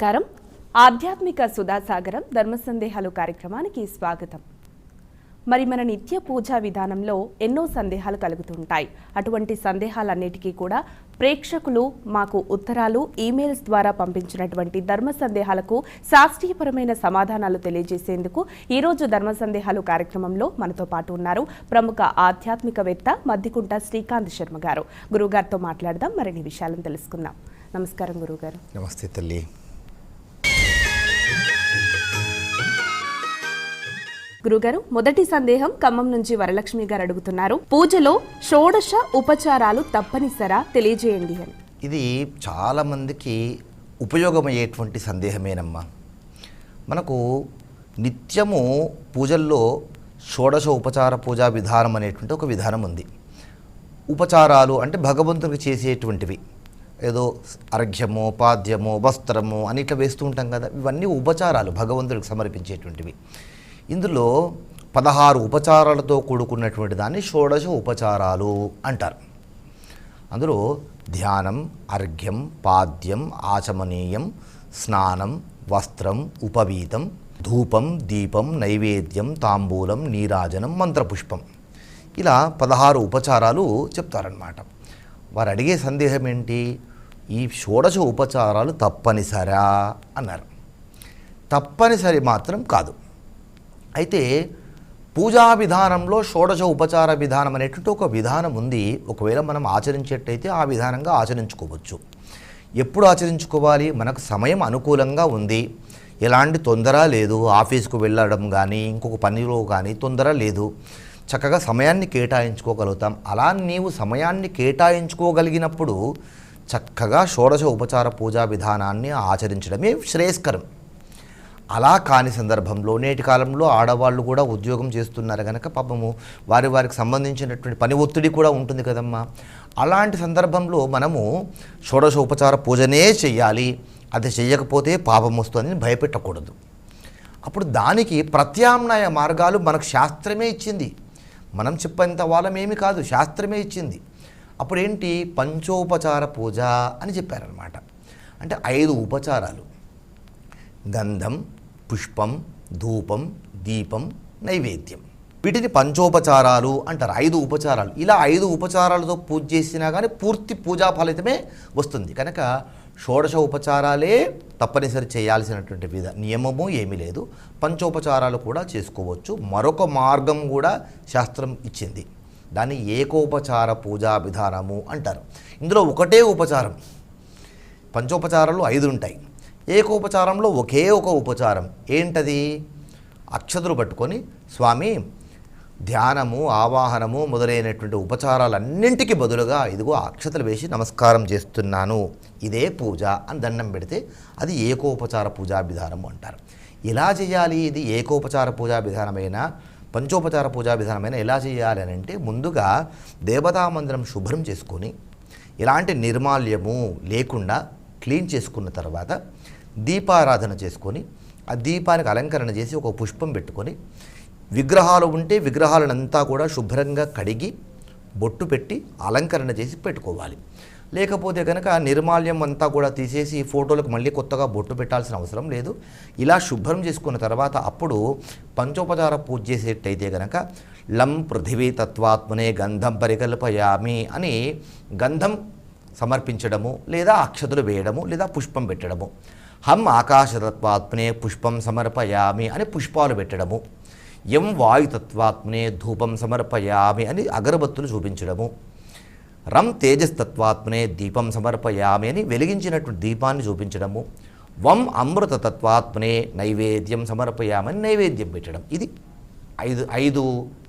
నమస్కారం. ఆధ్యాత్మిక సుధాసాగరం ధర్మ సందేహాలు కార్యక్రమానికి స్వాగతం. మరి మన నిత్య పూజా విధానంలో ఎన్నో సందేహాలు కలుగుతుంటాయి. అటువంటి సందేహాలన్నిటికీ కూడా ప్రేక్షకులు మాకు ఉత్తరాలు ఈమెయిల్స్ ద్వారా పంపించినటువంటి ధర్మ సందేహాలకు శాస్త్రీయపరమైన సమాధానాలు తెలియజేసేందుకు ఈరోజు ధర్మ సందేహాలు కార్యక్రమంలో మనతో పాటు ఉన్నారు ప్రముఖ ఆధ్యాత్మికవేత్త మద్దికుంట శ్రీకాంత్ శర్మ గారు. గురుగారితో మాట్లాడదాం మరిన్ని విషయాలను తెలుసుకుందాం. నమస్కారం గురుగారు నమస్తే తల్లి. గురుగారు మొదటి సందేహం ఖమ్మం నుంచి వరలక్ష్మి గారు అడుగుతున్నారు. పూజలో షోడశ ఉపచారాలు తప్పనిసరా? తెలియజేయండి అని. ఇది చాలామందికి ఉపయోగమయ్యేటువంటి సందేహమేనమ్మా. మనకు నిత్యము పూజల్లో షోడశ ఉపచార పూజా విధానం అనేటువంటి ఒక విధానం ఉంది. ఉపచారాలు అంటే భగవంతునికి చేసేటువంటివి. ఏదో అర్ఘ్యము పాద్యము వస్త్రము అని ఇట్లా వేస్తూ ఉంటాం కదా. ఇవన్నీ ఉపచారాలు భగవంతుడికి సమర్పించేటువంటివి. ఇందులో పదహారు ఉపచారాలతో కూడుకున్నటువంటి దాన్ని షోడశ ఉపచారాలు అంటారు. అందులో ధ్యానం అర్ఘ్యం పాద్యం ఆచమనీయం స్నానం వస్త్రం ఉపవీతం ధూపం దీపం నైవేద్యం తాంబూలం నీరాజనం మంత్రపుష్పం. ఇలా పదహారు ఉపచారాలు చెప్తారనమాట వారు అడిగే సందేహం ఏంటి? ఈ షోడశ ఉపచారాలు తప్పనిసరా? అన్నారు. తప్పనిసరి మాత్రం కాదు. అయితే పూజా విధానంలో షోడశ ఉపచార విధానం అనేటువంటి ఒక విధానం ఉంది. ఒకవేళ మనం ఆచరించేటైతే ఆ విధానంగా ఆచరించుకోవచ్చు. ఎప్పుడు ఆచరించుకోవాలి? మనకు సమయం అనుకూలంగా ఉంది. ఎలాంటి తొందర లేదు. ఆఫీస్కు వెళ్ళడం కానీ ఇంకొక పనిలో కానీ తొందర లేదు. చక్కగా సమయాన్ని కేటాయించుకోగలుగుతాం. అలా నీవు సమయాన్ని కేటాయించుకోగలిగినప్పుడు చక్కగా షోడశ ఉపచార పూజా విధానాన్ని ఆచరించడమే శ్రేయస్కరం. అలా కాని సందర్భంలో నేటి కాలంలో ఆడవాళ్ళు కూడా ఉద్యోగం చేస్తున్నారు కనుక పాపము వారి వారికి సంబంధించినటువంటి పని ఒత్తిడి కూడా ఉంటుంది కదమ్మా. అలాంటి సందర్భంలో మనము షోడశ ఉపచార పూజనే చెయ్యాలి అది చెయ్యకపోతే పాపం వస్తుందని భయపెట్టకూడదు. అప్పుడు దానికి ప్రత్యామ్నాయ మార్గాలు మనకు శాస్త్రమే ఇచ్చింది. మనం చెప్పేంత వాళ్ళమేమి కాదు శాస్త్రమే ఇచ్చింది. అప్పుడు ఏంటి? పంచోపచార పూజ అని చెప్పారనమాట అంటే ఐదు ఉపచారాలు. గంధం పుష్పం ధూపం దీపం నైవేద్యం. వీటిని పంచోపచారాలు అంటారు. ఐదు ఉపచారాలు. ఇలా ఐదు ఉపచారాలతో పూజ చేసినా కానీ పూర్తి పూజా ఫలితమే వస్తుంది. కనుక షోడశ ఉపచారాలే తప్పనిసరి చేయాల్సినటువంటి విధ నియమము ఏమీ లేదు. పంచోపచారాలు కూడా చేసుకోవచ్చు. మరొక మార్గం కూడా శాస్త్రం ఇచ్చింది. దాన్ని ఏకోపచార పూజా విధానము అంటారు. ఇందులో ఒకటే ఉపచారం. పంచోపచారాలు ఐదు ఉంటాయి. ఏకోపచారంలో ఒకే ఒక ఉపచారం. ఏంటది? అక్షతలు పట్టుకొని స్వామి ధ్యానము ఆవాహనము మొదలైనటువంటి ఉపచారాలన్నింటికి బదులుగా ఇదిగో అక్షతలు వేసి నమస్కారం చేస్తున్నాను. ఇదే పూజ అని దండం పెడితే అది ఏకోపచార పూజా విధానము అంటారు. ఎలా చేయాలి ఇది? ఏకోపచార పూజా విధానమైన పంచోపచార పూజా విధానమైన ఎలా చేయాలి అని అంటే ముందుగా దేవతా మందిరం శుభ్రం చేసుకొని ఎలాంటి నిర్మాల్యము లేకుండా క్లీన్ చేసుకున్న తర్వాత దీపారాధన చేసుకొని ఆ దీపానికి అలంకరణ చేసి ఒక పుష్పం పెట్టుకొని విగ్రహాలు ఉంటే విగ్రహాలనంతా కూడా శుభ్రంగా కడిగి బొట్టు పెట్టి అలంకరణ చేసి పెట్టుకోవాలి. లేకపోతే కనుక నిర్మాల్యం అంతా కూడా తీసేసి ఫోటోలకు మళ్ళీ కొత్తగా బొట్టు పెట్టాల్సిన అవసరం లేదు. ఇలా శుభ్రం చేసుకున్న తర్వాత అప్పుడు పంచోపచార పూజ చేసేటైతే కనుక లం పృథివీ తత్వాత్మనే గంధం పరికల్పయామి అని గంధం సమర్పించడము లేదా అక్షతలు వేయడము లేదా పుష్పం పెట్టడము. హం ఆకాశతత్వాత్మనే పుష్పం సమర్పయామి అని పుష్పాలు పెట్టడము. ఎం వాయుతత్వాత్మనే ధూపం సమర్పయామి అని అగరబత్తులు చూపించడము. రం తేజస్తత్వాత్మనే దీపం సమర్పయామి అని వెలిగించినటువంటి దీపాన్ని చూపించడము. వం అమృత తత్వాత్మనే నైవేద్యం సమర్పయామని నైవేద్యం పెట్టడం. ఇది ఐదు ఐదు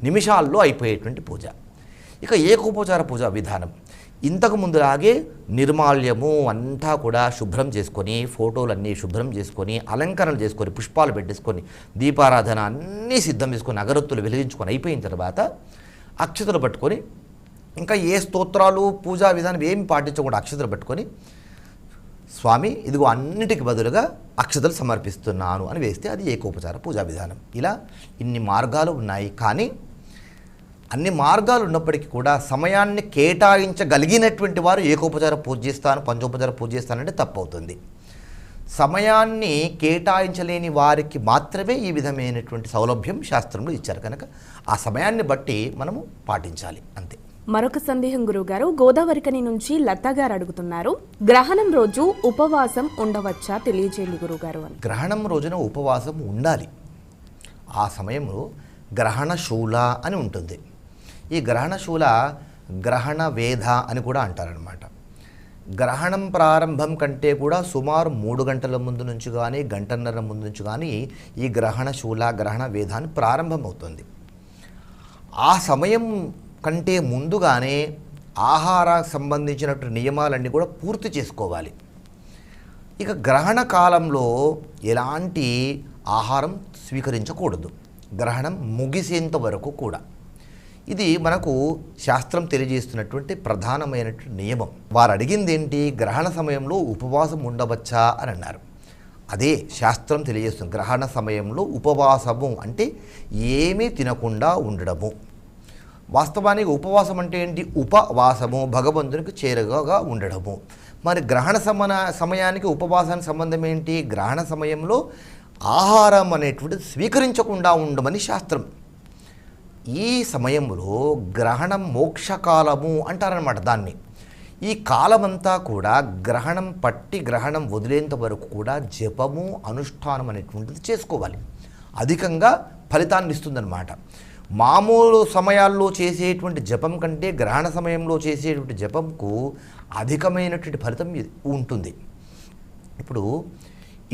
నిమిషాల్లో అయిపోయేటువంటి పూజ. ఇక ఏకోపచార పూజ విధానం. ఇంతకు ముందులాగే నిర్మాల్యము అంతా కూడా శుభ్రం చేసుకొని ఫోటోలన్నీ శుభ్రం చేసుకొని అలంకరణలు చేసుకొని పుష్పాలు పెట్టేసుకొని దీపారాధన అన్నీ సిద్ధం చేసుకొని అగరత్తులు వెలిగించుకొని అయిపోయిన తర్వాత అక్షతలు పట్టుకొని ఇంకా ఏ స్తోత్రాలు పూజా విధానం ఏమి పాటించకుండా అక్షతలు పట్టుకొని స్వామి ఇదిగో అన్నిటికి బదులుగా అక్షతలు సమర్పిస్తున్నాను అని వేస్తే అది ఏకోపచార పూజా విధానం. ఇలా ఇన్ని మార్గాలు ఉన్నాయి. కానీ అన్ని మార్గాలు ఉన్నప్పటికీ కూడా సమయాన్ని కేటాయించగలిగినటువంటి వారు ఏకోపచార పూజ చేస్తాను పంచోపచార పూజ చేస్తానంటే తప్పవుతుంది. సమయాన్ని కేటాయించలేని వారికి మాత్రమే ఈ విధమైనటువంటి సౌలభ్యం శాస్త్రంలో ఇచ్చారు కనుక ఆ సమయాన్ని బట్టి మనము పాటించాలి అంతే. మరొక సందేహం గురువుగారు గోదావరికని నుంచి లతా గారు అడుగుతున్నారు గ్రహణం రోజు ఉపవాసం ఉండవచ్చా తెలియజేయండి గురువుగారు అని. గ్రహణం రోజున ఉపవాసం ఉండాలి. ఆ సమయంలో గ్రహణ శూల అని ఉంటుంది. ఈ గ్రహణ శూల గ్రహణ వేధ అని కూడా అంటారనమాట గ్రహణం ప్రారంభం కంటే కూడా సుమారు మూడు గంటల ముందు నుంచి కానీ గంటన్నర ముందు నుంచి కానీ ఈ గ్రహణ శూల గ్రహణ వేధాన్ని ప్రారంభమవుతుంది. ఆ సమయం కంటే ముందుగానే ఆహార సంబంధించినటువంటి నియమాలన్నీ కూడా పూర్తి చేసుకోవాలి. ఇక గ్రహణ కాలంలో ఎలాంటి ఆహారం స్వీకరించకూడదు. గ్రహణం ముగిసేంత వరకు కూడా. ఇది మనకు శాస్త్రం తెలియజేస్తున్నటువంటి ప్రధానమైనటువంటి నియమం. వారు అడిగింది ఏంటి గ్రహణ సమయంలో ఉపవాసం ఉండవచ్చా? అని అన్నారు. అదే శాస్త్రం తెలియజేస్తుంది. గ్రహణ సమయంలో ఉపవాసము అంటే ఏమీ తినకుండా ఉండడము. వాస్తవానికి ఉపవాసం అంటే ఏంటి? ఉపవాసము భగవంతునికి చేరుగా ఉండడము. మరి గ్రహణ సమన సమయానికి ఉపవాసానికి సంబంధం ఏంటి? గ్రహణ సమయంలో ఆహారం అనేటువంటిది స్వీకరించకుండా ఉండమని శాస్త్రం ఈ సమయంలో గ్రహణం మోక్షకాలము అంటారనమాట దాన్ని. ఈ కాలమంతా కూడా గ్రహణం పట్టి గ్రహణం వదిలేంత వరకు కూడా జపము అనుష్ఠానం అనేటువంటిది చేసుకోవాలి. అధికంగా ఫలితాన్ని ఇస్తుందన్నమాట. మామూలు సమయాల్లో చేసేటువంటి జపం కంటే గ్రహణ సమయంలో చేసేటువంటి జపంకు అధికమైనటువంటి ఫలితం ఉంటుంది. ఇప్పుడు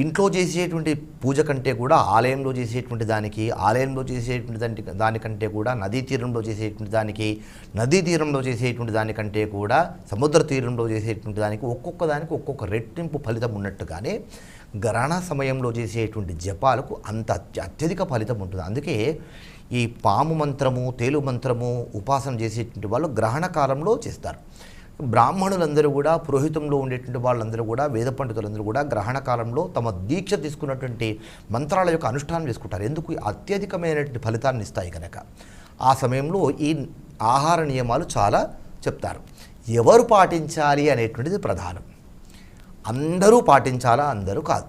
ఇంట్లో చేసేటువంటి పూజ కంటే కూడా ఆలయంలో చేసేటువంటి దానికి ఆలయంలో చేసేటువంటి దానికి దానికంటే కూడా నదీ తీరంలో చేసేటువంటి దానికి నదీ తీరంలో చేసేటువంటి దానికంటే కూడా సముద్ర తీరంలో చేసేటువంటి దానికి ఒక్కొక్క దానికి ఒక్కొక్క రెట్టింపు ఫలితం ఉన్నట్టుగానే గ్రహణ సమయంలో చేసేటువంటి జపాలకు అంత అత్యధిక ఫలితం ఉంటుంది. అందుకే ఈ పాము మంత్రము తేలు మంత్రము ఉపాసన చేసేటువంటి వాళ్ళు గ్రహణ కాలంలో చేస్తారు. బ్రాహ్మణులందరూ కూడా పురోహితంలో ఉండేటువంటి వాళ్ళందరూ కూడా వేద పండితులందరూ కూడా గ్రహణ కాలంలో తమ దీక్ష తీసుకున్నటువంటి మంత్రాల యొక్క అనుష్ఠానం చేసుకుంటారు. ఎందుకు? అత్యధికమైనటువంటి ఫలితాన్ని ఇస్తాయి కనుక ఆ సమయంలో ఈ ఆహార నియమాలు చాలా చెప్తారు. ఎవరు పాటించాలి అనేటువంటిది ప్రధానం. అందరూ పాటించాలా? అందరూ కాదు.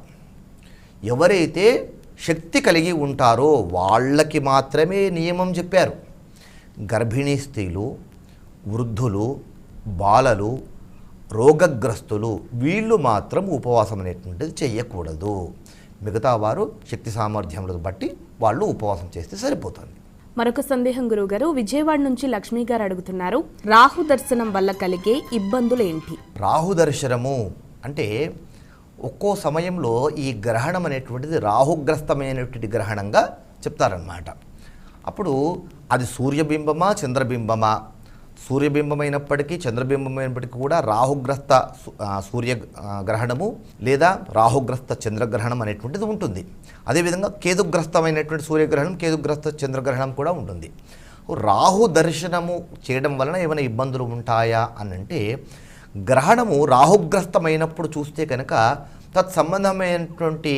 ఎవరైతే శక్తి కలిగి ఉంటారో వాళ్ళకి మాత్రమే నియమం చెప్పారు. గర్భిణీ స్త్రీలు వృద్ధులు బాలలు రోగగ్రస్తులు వీళ్ళు మాత్రం ఉపవాసం అనేటువంటిది చెయ్యకూడదు మిగతా వారు శక్తి సామర్థ్యములను బట్టి వాళ్ళు ఉపవాసం చేస్తే సరిపోతుంది. మరొక సందేహం గురువుగారు విజయవాడ నుంచి లక్ష్మి గారు అడుగుతున్నారు రాహు దర్శనం వల్ల కలిగే ఇబ్బందులు ఏంటి? రాహు దర్శనము అంటే ఒక్కో సమయంలో ఈ గ్రహణం అనేటువంటిది రాహుగ్రస్తమైనటువంటి గ్రహణంగా చెప్తారనమాట అప్పుడు అది సూర్యబింబమా చంద్రబింబమా సూర్యబింబమైనప్పటికీ చంద్రబింబమైనప్పటికీ కూడా రాహుగ్రస్త సూర్య గ్రహణము లేదా రాహుగ్రస్త చంద్రగ్రహణం అనేటువంటిది ఉంటుంది. అదేవిధంగా కేతుగ్రస్తమైనటువంటి సూర్యగ్రహణం కేతుగ్రస్త చంద్రగ్రహణం కూడా ఉంటుంది. రాహు దర్శనము చేయడం వలన ఏమైనా ఇబ్బందులు ఉంటాయా అని అంటే గ్రహణము రాహుగ్రస్తమైనప్పుడు చూస్తే కనుక తత్సంబంధమైనటువంటి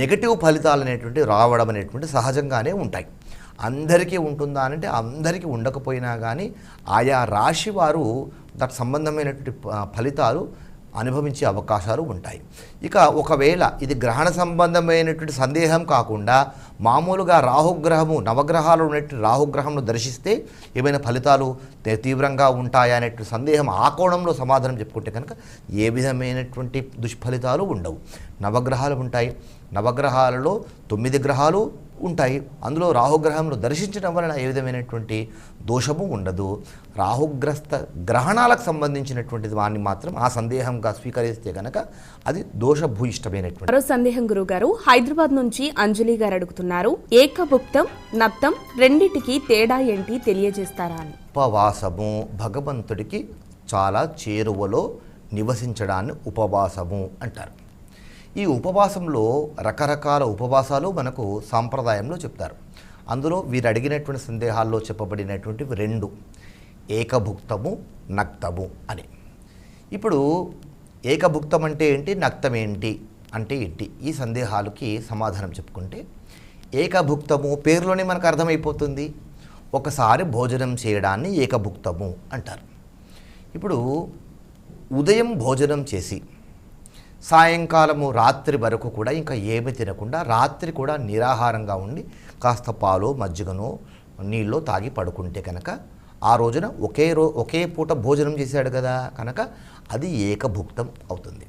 నెగటివ్ ఫలితాలు అనేటువంటి రావడం అనేటువంటి సహజంగానే ఉంటాయి. అందరికీ ఉంటుందా అంటే అందరికీ ఉండకపోయినా కానీ ఆయా రాశి వారు దానికి సంబంధమైనటువంటి ఫలితాలు అనుభవించే అవకాశాలు ఉంటాయి. ఇక ఒకవేళ ఇది గ్రహణ సంబంధమైనటువంటి సందేహం కాకుండా మామూలుగా రాహుగ్రహము నవగ్రహాలు ఉన్నటువంటి రాహుగ్రహంను దర్శిస్తే ఏమైనా ఫలితాలు తీవ్రంగా ఉంటాయా అనేటువంటి సందేహం ఆ కోణంలో సమాధానం చెప్పుకుంటే కనుక ఏ విధమైనటువంటి దుష్ఫలితాలు ఉండవు. నవగ్రహాలు ఉంటాయి. నవగ్రహాలలో తొమ్మిది గ్రహాలు ఉంటాయి. అందులో రాహుగ్రహంను దర్శించడం వలన ఏ విధమైనటువంటి దోషము ఉండదు. రాహుగ్రస్త గ్రహణాలకు సంబంధించినటువంటిది వాడిని మాత్రం ఆ సందేహంగా స్వీకరిస్తే కనుక అది దోషభూయిష్టమైనటువంటి మరో సందేహం గురువుగారు హైదరాబాద్ నుంచి అంజలి గారు అడుగుతున్నారు ఏకభుక్తం నప్తం రెండిటికి తేడా ఏంటి తెలియజేస్తారా అని? ఉపవాసము భగవంతుడికి చాలా చేరువలో నివసించడాన్ని ఉపవాసము అంటారు. ఈ ఉపవాసంలో రకరకాల ఉపవాసాలు మనకు సాంప్రదాయంలో చెప్తారు. అందులో వీరు అడిగినటువంటి సందేహాల్లో చెప్పబడినటువంటివి రెండు ఏకభుక్తము నక్తము అని. ఇప్పుడు ఏకభుక్తం అంటే ఏంటి నక్తం ఏంటి అంటే ఏంటి? ఈ సందేహాలకి సమాధానం చెప్పుకుంటే ఏకభుక్తము పేరులోనే మనకు అర్థమైపోతుంది. ఒకసారి భోజనం చేయడాన్ని ఏకభుక్తము అంటారు. ఇప్పుడు ఉదయం భోజనం చేసి సాయంకాలము రాత్రి వరకు కూడా ఇంకా ఏమి తినకుండా రాత్రి కూడా నిరాహారంగా ఉండి కాస్త పాలు మజ్జిగను నీళ్ళు తాగి పడుకుంటే కనుక ఆ రోజున ఒకే రో ఒకే పూట భోజనం చేశాడు కదా కనుక అది ఏకభుక్తం అవుతుంది.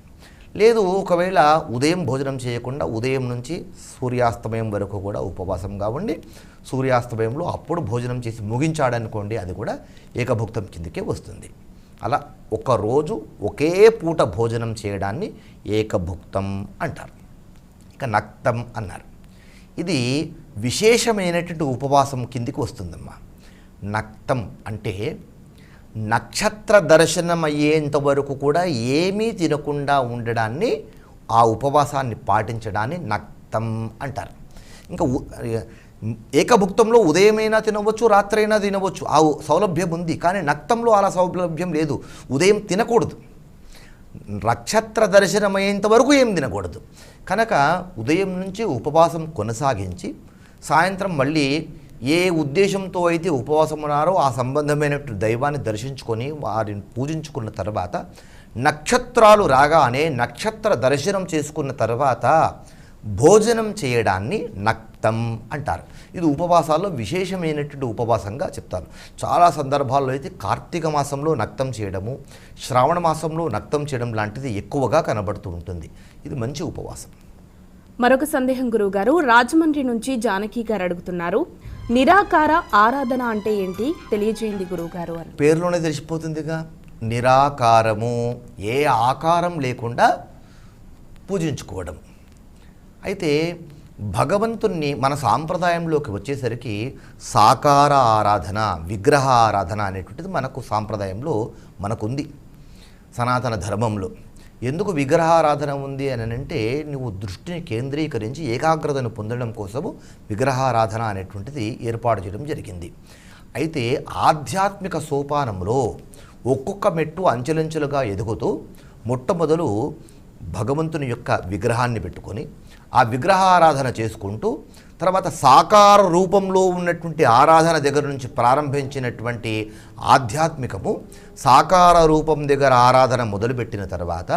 లేదు ఒకవేళ ఉదయం భోజనం చేయకుండా ఉదయం నుంచి సూర్యాస్తమయం వరకు కూడా ఉపవాసంగా ఉండి సూర్యాస్తమయంలో అప్పుడు భోజనం చేసి ముగించాడనుకోండి అది కూడా ఏకభుక్తం కిందకే వస్తుంది. అలా ఒకరోజు ఒకే పూట భోజనం చేయడాన్ని ఏకభుక్తం అంటారు. ఇక నక్తం అన్నారు. ఇది విశేషమైనటువంటి ఉపవాసం కిందికి వస్తుందమ్మా. నక్తం అంటే నక్షత్ర దర్శనం అయ్యేంత వరకు కూడా ఏమీ తినకుండా ఉండడాన్ని ఆ ఉపవాసాన్ని పాటించడాన్ని నక్తం అంటారు. ఇంకా ఏకభుక్తంలో ఉదయమైనా తినవచ్చు రాత్రైనా తినవచ్చు. ఆ సౌలభ్యం ఉంది కానీ నక్తంలో అలా సౌలభ్యం లేదు. ఉదయం తినకూడదు. నక్షత్ర దర్శనమయ్యేంత వరకు ఏం తినకూడదు. కనుక ఉదయం నుంచి ఉపవాసం కొనసాగించి సాయంత్రం మళ్ళీ ఏ ఉద్దేశంతో అయితే ఉపవాసం ఉన్నారో ఆ సంబంధమైనటువంటి దైవాన్ని దర్శించుకొని వారిని పూజించుకున్న తర్వాత నక్షత్రాలు రాగానే నక్షత్ర దర్శనం చేసుకున్న తర్వాత భోజనం చేయడాన్ని నక్తం అంటారు. ఇది ఉపవాసాల్లో విశేషమైనటువంటి ఉపవాసంగా చెప్తారు. చాలా సందర్భాల్లో అయితే కార్తీక మాసంలో నక్తం చేయడము శ్రావణ మాసంలో నక్తం చేయడం లాంటిది ఎక్కువగా కనబడుతూ ఉంటుంది. ఇది మంచి ఉపవాసం. మరొక సందేహం గురువు గారు రాజమండ్రి నుంచి జానకి గారు అడుగుతున్నారు నిరాకార ఆరాధన అంటే ఏంటి? తెలియజేయండి గురువు గారు అని. పేరులోనే తెలిసిపోతుందిగా. నిరాకారము ఏ ఆకారం లేకుండా పూజించుకోవడం. అయితే భగవంతుణ్ణి మన సాంప్రదాయంలోకి వచ్చేసరికి సాకార ఆరాధన విగ్రహ ఆరాధన అనేటువంటిది మనకు సాంప్రదాయంలో మనకుంది. సనాతన ధర్మంలో. ఎందుకు విగ్రహారాధన ఉంది అని అంటే నువ్వు దృష్టిని కేంద్రీకరించి ఏకాగ్రతను పొందడం కోసము విగ్రహారాధన అనేటువంటిది ఏర్పాటు చేయడం జరిగింది. అయితే ఆధ్యాత్మిక సోపానంలో ఒక్కొక్క మెట్టు అంచెలంచెలుగా ఎదుగుతూ మొట్టమొదలు భగవంతుని యొక్క విగ్రహాన్ని పెట్టుకొని ఆ విగ్రహారాధన చేసుకుంటూ తర్వాత సాకార రూపంలో ఉన్నటువంటి ఆరాధన దగ్గర నుంచి ప్రారంభించినటువంటి ఆధ్యాత్మికము సాకార రూపం దగ్గర ఆరాధన మొదలుపెట్టిన తర్వాత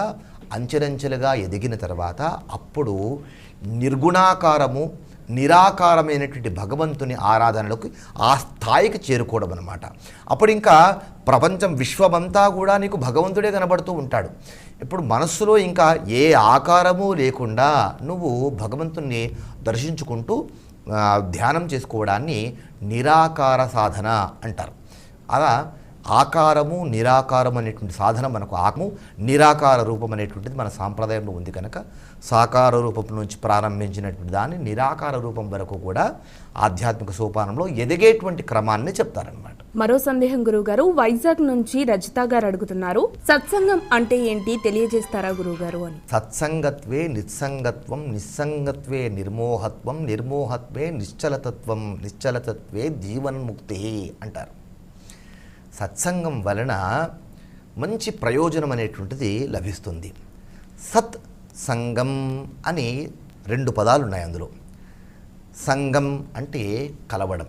అంచెలంచెలుగా ఎదిగిన తర్వాత అప్పుడు నిర్గుణాకారము నిరాకారమైనటువంటి భగవంతుని ఆరాధనలోకి ఆ స్థాయికి చేరుకోవడం అనమాట అప్పుడు ఇంకా ప్రపంచం విశ్వమంతా కూడా నీకు భగవంతుడే కనబడుతూ ఉంటాడు. ఇప్పుడు మనస్సులో ఇంకా ఏ ఆకారము లేకుండా నువ్వు భగవంతుణ్ణి దర్శించుకుంటూ ధ్యానం చేసుకోవడాన్ని నిరాకార సాధన అంటారు. అలా ఆకారము నిరాకారం అనేటువంటి సాధన మనకు ఆకము నిరాకార రూపం అనేటువంటిది మన సాంప్రదాయంలో ఉంది కనుక సాకార రూపం నుంచి ప్రారంభించినటువంటి దాన్ని నిరాకార రూపం వరకు కూడా ఆధ్యాత్మిక సోపానంలో ఎదిగేటువంటి క్రమాన్ని చెప్తారనమాట మరో సందేహం గురువు గారు వైజాగ్ నుంచి రజిత గారు అడుగుతున్నారు సత్సంగం అంటే ఏంటి? తెలియజేస్తారా గురువు గారు అని. సత్సంగత్వే నిస్సంగత్వం నిస్సంగత్వే నిర్మోహత్వం నిర్మోహత్వే నిశ్చలతత్వం నిశ్చలతత్వే జీవన్ముక్తి అంటారు. సత్సంగం వలన మంచి ప్రయోజనం అనేటువంటిది లభిస్తుంది. సత్ సంగం అని రెండు పదాలు ఉన్నాయి అందులో. సంగం అంటే కలవడం.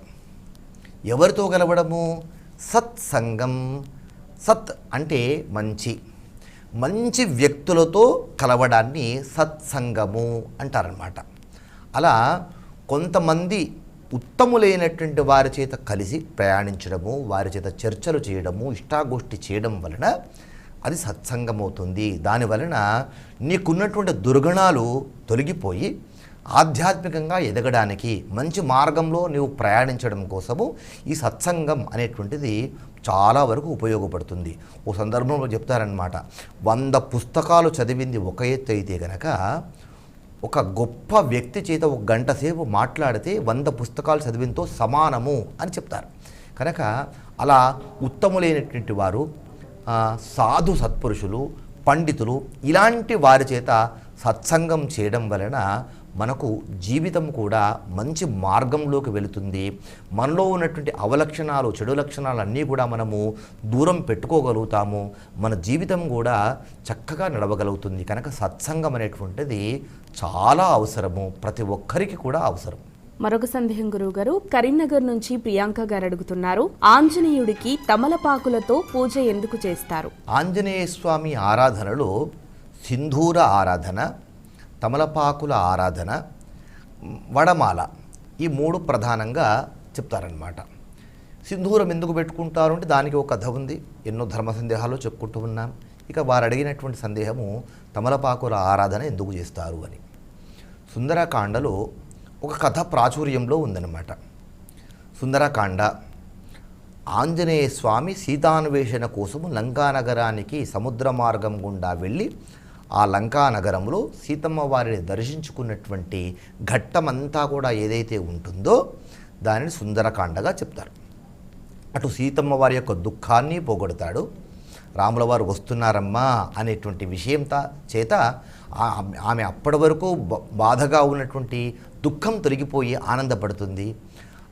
ఎవరితో కలవడము? సత్సంగం సత్ అంటే మంచి. మంచి వ్యక్తులతో కలవడాన్ని సత్సంగము అంటారనమాట అలా కొంతమంది ఉత్తములైనటువంటి వారి చేత కలిసి ప్రయాణించడము వారి చేత చర్చలు చేయడము ఇష్టాగోష్ఠి చేయడం వలన అది సత్సంగం అవుతుంది దాని వలన నీకున్నటువంటి దుర్గుణాలు తొలగిపోయి ఆధ్యాత్మికంగా ఎదగడానికి మంచి మార్గంలో నీవు ప్రయాణించడం కోసము ఈ సత్సంగం అనేటువంటిది చాలా వరకు ఉపయోగపడుతుంది. ఓ సందర్భంలో చెప్తారనమాట వంద పుస్తకాలు చదివింది ఒక ఎత్తు అయితే గనక ఒక గొప్ప వ్యక్తి చేత ఒక గంట సేపు మాట్లాడితే వంద పుస్తకాలు చదివినతో సమానము అని చెప్తారు. కనుక అలా ఉత్తములైనటువంటి వారు సాధు సత్పురుషులు పండితులు ఇలాంటి వారి చేత సత్సంగం చేయడం వలన మనకు జీవితం కూడా మంచి మార్గంలోకి వెళుతుంది. మనలో ఉన్నటువంటి అవలక్షణాలు చెడు లక్షణాలు అన్నీ కూడా మనము దూరం పెట్టుకోగలుగుతాము. మన జీవితం కూడా చక్కగా నడవగలుగుతుంది. కనుక సత్సంగం అనేటువంటిది చాలా అవసరము. ప్రతి ఒక్కరికి కూడా అవసరం. మరొక సందేహం గురువు గారు కరీంనగర్ నుంచి ప్రియాంక గారు అడుగుతున్నారు. ఆంజనేయుడికి తమలపాకులతో పూజ ఎందుకు చేస్తారు? ఆంజనేయ స్వామి ఆరాధనలో సింధూర ఆరాధన తమలపాకుల ఆరాధన వడమాల ఈ మూడు ప్రధానంగా చెప్తారనమాట సింధూరం ఎందుకు పెట్టుకుంటారు అంటే దానికి ఒక కథ ఉంది. ఎన్నో ధర్మ సందేహాలు చెప్పుకుంటూ ఉన్నాం. ఇక వారు అడిగినటువంటి సందేహము తమలపాకుల ఆరాధన ఎందుకు చేస్తారు అని. సుందరకాండలో ఒక కథ ప్రాచుర్యంలో ఉందన్నమాట. సుందరకాండ. ఆంజనేయ స్వామి సీతాన్వేషణ కోసము లంకా నగరానికి సముద్ర మార్గం గుండా వెళ్ళి ఆ లంకా నగరంలో సీతమ్మ వారిని దర్శించుకున్నటువంటి ఘట్టమంతా కూడా ఏదైతే ఉంటుందో దానిని సుందరకాండగా చెప్తారు. అటు సీతమ్మ వారి యొక్క దుఃఖాన్ని పోగొడతాడు. రాముల వారు వస్తున్నారమ్మా అనేటువంటి విషయంతా చేత ఆమె అప్పటి వరకు బాధగా ఉన్నటువంటి దుఃఖం తొలగిపోయి ఆనందపడుతుంది.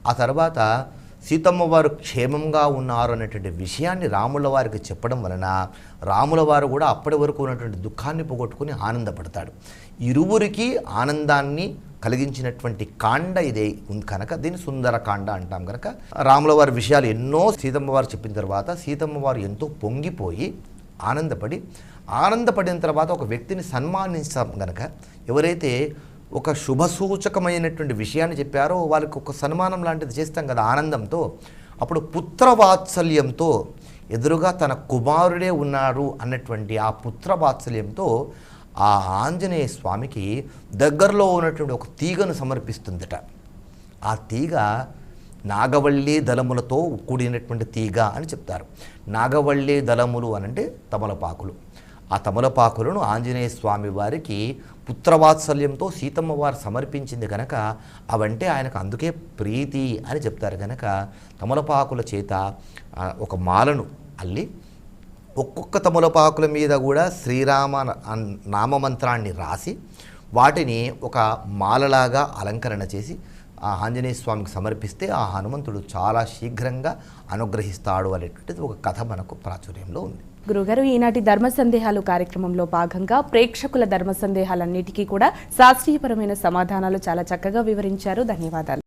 ఆ తర్వాత సీతమ్మ వారు క్షేమంగా ఉన్నారు అనేటువంటి విషయాన్ని రాముల వారికి చెప్పడం వలన రాముల వారు కూడా అప్పటి వరకు ఉన్నటువంటి దుఃఖాన్ని పోగొట్టుకుని ఆనందపడతాడు. ఇరువురికి ఆనందాన్ని కలిగించినటువంటి కాండ ఇదే ఉంది కనుక దీన్ని సుందరకాండ అంటాం కనుక. రాముల వారి విషయాలు ఎన్నో సీతమ్మ వారు చెప్పిన తర్వాత సీతమ్మ వారు ఎంతో పొంగిపోయి ఆనందపడి ఆనందపడిన తర్వాత ఒక వ్యక్తిని సన్మానించాం గనక ఎవరైతే ఒక శుభ సూచకమైనటువంటి విషయాన్ని చెప్పారో వాళ్ళకి ఒక సన్మానం లాంటిది చేస్తాం కదా ఆనందంతో అప్పుడు పుత్రవాత్సల్యంతో ఎదురుగా తన కుమారుడే ఉన్నాడు అన్నటువంటి ఆ పుత్రవాత్సల్యంతో ఆ ఆంజనేయ స్వామికి దగ్గరలో ఉన్నటువంటి ఒక తీగను సమర్పిస్తుందట. ఆ తీగ నాగవల్లి దళములతో కూడినటువంటి తీగ అని చెప్తారు. నాగవల్లి దళములు అనంటే తమలపాకులు. ఆ తమలపాకులను ఆంజనేయ స్వామి వారికి పుత్రవాత్సల్యంతో సీతమ్మ వారు సమర్పించింది కనుక అవంటే ఆయనకు అందుకే ప్రీతి అని చెప్తారు కనుక తమలపాకుల చేత ఒక మాలను అల్లి ఒక్కొక్క తమలపాకుల మీద కూడా శ్రీరామ నామమంత్రాన్ని రాసి వాటిని ఒక మాలలాగా అలంకరణ చేసి ఆ ఆంజనేయ స్వామికి సమర్పిస్తే ఆ హనుమంతుడు చాలా శీఘ్రంగా అనుగ్రహిస్తాడు అనేటువంటిది ఒక కథ మనకు ప్రాచుర్యంలో ఉంది. గురుగారు ఈనాటి ధర్మ సందేహాలు కార్యక్రమంలో భాగంగా ప్రేక్షకుల ధర్మ సందేహాలన్నిటికీ కూడా శాస్త్రీయపరమైన సమాధానాలు చాలా చక్కగా వివరించారు. ధన్యవాదాలు.